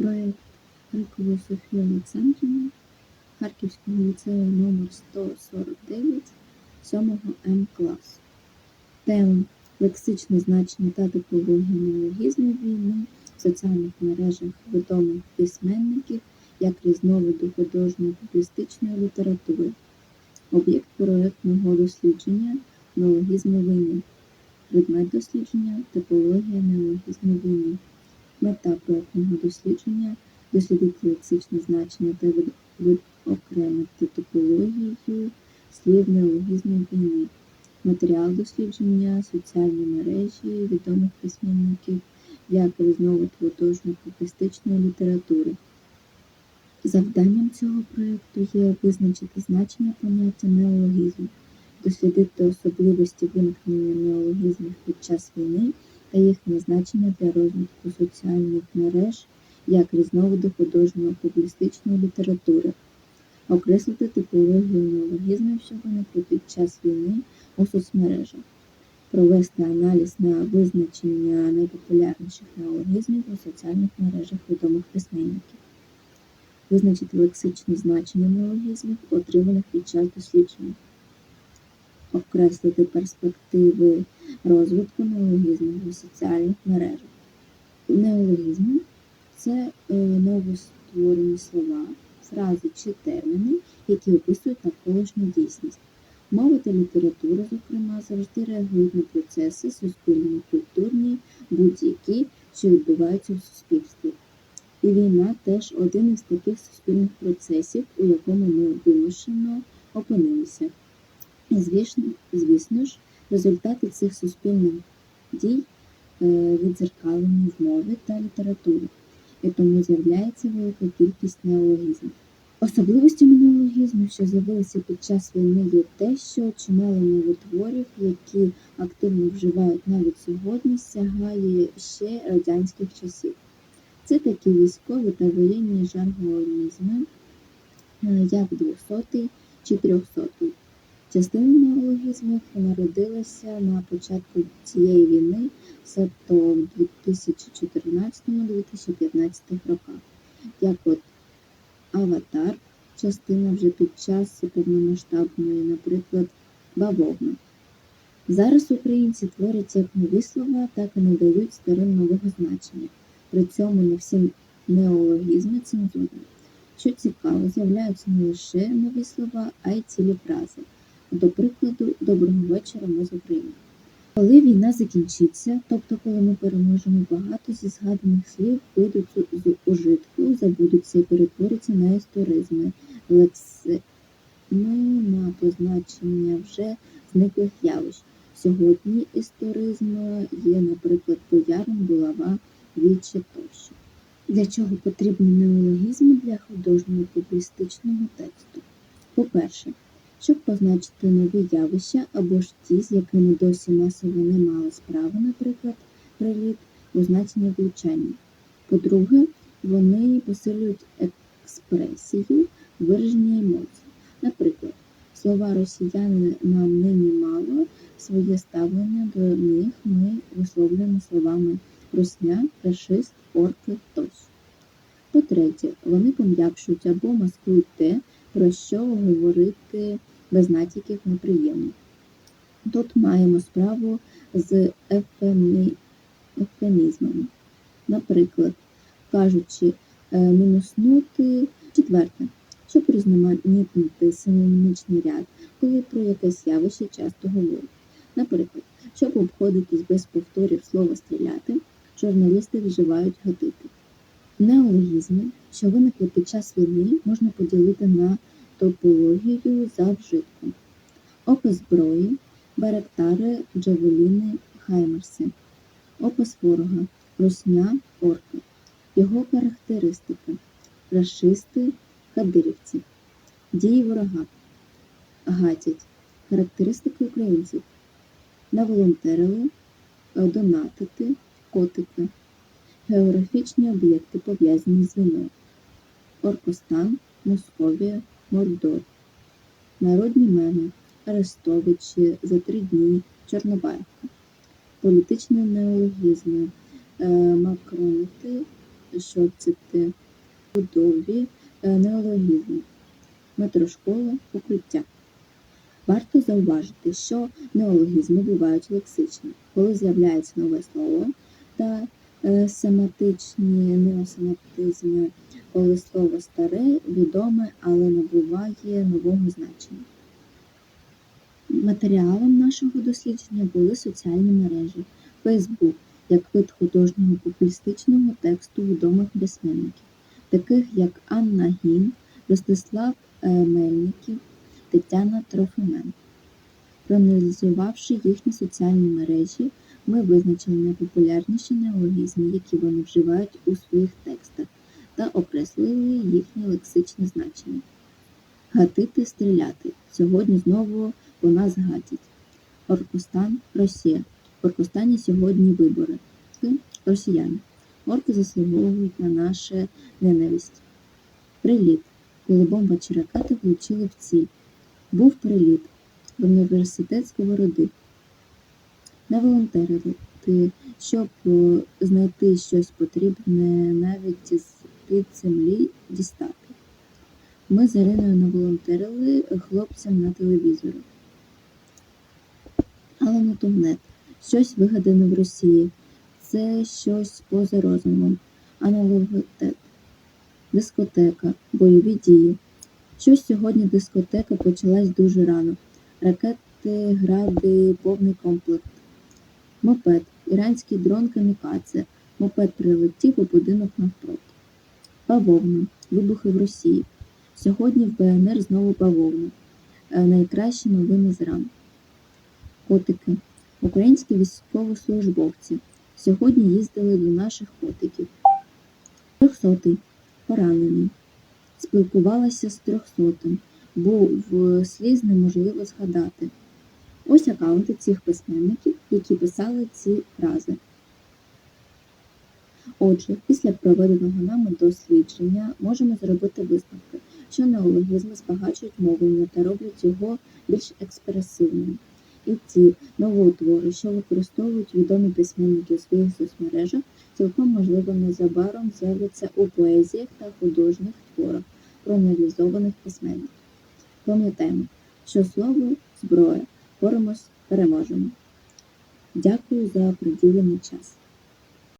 проєкт Харкової Софії Олександрівни Харківського ліцею номер 149 7 М класу. Тема лексичне значення та типологія неологізмів війни в соціальних мережах відомих письменників як різновиду художньо-публістичної літератури. Об'єкт проєктного дослідження неологізми війни. Предмет дослідження типологія неологізму війни. Мета проектного дослідження дослідити лексичне значення та відокремити типологію слів неологізмів війни. Матеріал дослідження соціальні мережі відомих письменників як різновид художньо-публістичної літератури. Завданням цього проєкту є визначити значення поняття неологізму, дослідити особливості виникнення неологізмів під час війни та їхнє значення для розвитку соціальних мереж як різновиду художньо-публістичної літератури, окреслити типологію неологізмів, що виникли під час війни у соцмережах, провести аналіз на визначення найпопулярніших неологізмів у соціальних мережах відомих письменників, визначити лексичні значення неологізмів, отриманих під час дослідження, окреслити перспективи розвитку неологізмів у соціальних мережах. Неологізми це е, новостворені слова, фрази чи терміни, які описують навколишню дійсність. Мова та література, зокрема, завжди реагують на процеси суспільні, культурні, будь-які, що відбуваються в суспільстві. І війна теж один із таких суспільних процесів, у якому ми вимушено звісно, звісно ж, результати цих суспільних дій е, відзеркалені в мові та літературі, і тому з'являється велика кількість неологізмів. Особливостями неологізмів, що з'явилися під час війни, є те, що чимало новотворів, які активно вживають навіть сьогодні, сягає ще радянських часів. Це такі військові та воєнні жаргонізми, е, як 200 чи 300. Частина неологізмів народилася на початку цієї війни, себто в 2014-2015 роках, як от Аватар, частина вже під час повномасштабної, наприклад, бавовна. Зараз українці творять як нові слова, так і надають старим нового значення. При цьому не всі неологізми цензурні. Що цікаво, з'являються не лише нові слова, а й цілі фрази. До прикладу, доброго вечора, ми з України. Коли війна закінчиться, тобто коли ми переможемо, багато зі згаданих слів вийдуть з- ужитку, забудуться і перетворяться на історизми, лексими на позначення вже зниклих явищ. Сьогодні історизм є, наприклад, боярин, булава, віче тощо. Для чого потрібні неологізми для художнього публістичного тексту? По-перше, щоб позначити нові явища або ж ті, з якими досі масово не мали справи, наприклад, приліт у влучання. По-друге, вони посилюють експресію вираження емоцій. Наприклад, слова росіяни нам нині мало, своє ставлення до них ми висловлюємо словами русня, рашист, орки тощо. По-третє, вони пом'якшують або маскують те, про що говорити без натяків неприємно. Тут маємо справу з ефемі... ефемізмами. Наприклад, кажучи е, мінуснути четверте, щоб різноманітнити синонімічний ряд, коли про якесь явище часто говорять. Наприклад, щоб обходитись без повторів слова стріляти, журналісти вживають гатити. Неологізми, що виникли під час війни, можна поділити на топологію за вжитком. Опис зброї, баректари, джавеліни, хаймерси. Опис ворога, русня, орки. Його характеристики, рашисти, кадирівці. Дії ворога. Гатять. Характеристики українців. Наволонтерили, донатити, котики. Географічні об'єкти пов'язані з війною. Оркостан, Московія, Мордор. Народні меми Арестовичі, За три дні, Чорнобаївка. Політичні неологізми е, Макронити, шоцити, будові, е, неологізми, метрошкола, покриття. Варто зауважити, що неологізми бувають лексичні, коли з'являється нове слово та е, семантичні неосемантизми, коли слово старе, відоме, але набуває нового значення. Матеріалом нашого дослідження були соціальні мережі, Фейсбук як вид художнього публістичного тексту відомих письменників, таких як Анна Гін, Ростислав е, Мельників, Тетяна Трофименко. Проаналізувавши їхні соціальні мережі, ми визначили найпопулярніші неологізми, які вони вживають у своїх текстах, та окреслили їхнє лексичне значення. Гатити стріляти. Сьогодні знову по нас гатять. Оркостан Росія. В Оркостані сьогодні вибори. Росіяни. Орки заслуговують на наше ненависть. Приліт. Коли бомба чи ракети влучили в ціль. Був приліт в університет Сковороди. Не волонтерити, щоб е, знайти щось потрібне навіть з-під землі дістати. Ми з Іриною наволонтерили хлопцям на телевізорі. Але не тумнет. Щось вигадане в Росії. Це щось поза розумом. Аналогітет. Дискотека, бойові дії. Щось сьогодні дискотека почалась дуже рано. Ракети, гради, повний комплект. Мопед. Іранський дрон камікадзе. Мопед прилетів у будинок навпроти. Бавовна. Вибухи в Росії. Сьогодні в БНР знову бавовна. Е, Найкращі новини зранку. Котики. Українські військовослужбовці. Сьогодні їздили до наших котиків. Трьохсотий. Поранений. Спілкувалася з трьохсотим. Був сліз неможливо згадати. Ось аккаунти цих письменників, які писали ці фрази. Отже, після проведеного нами дослідження можемо зробити висновки, що неологізми збагачують мовлення та роблять його більш експресивним. І ті новоутвори, що використовують відомі письменники у своїх соцмережах, цілком можливо незабаром з'являться у поезіях та художніх творах проаналізованих письменників. Пам'ятаємо, що слово зброя. Боремось, переможемо. Дякую за приділений час.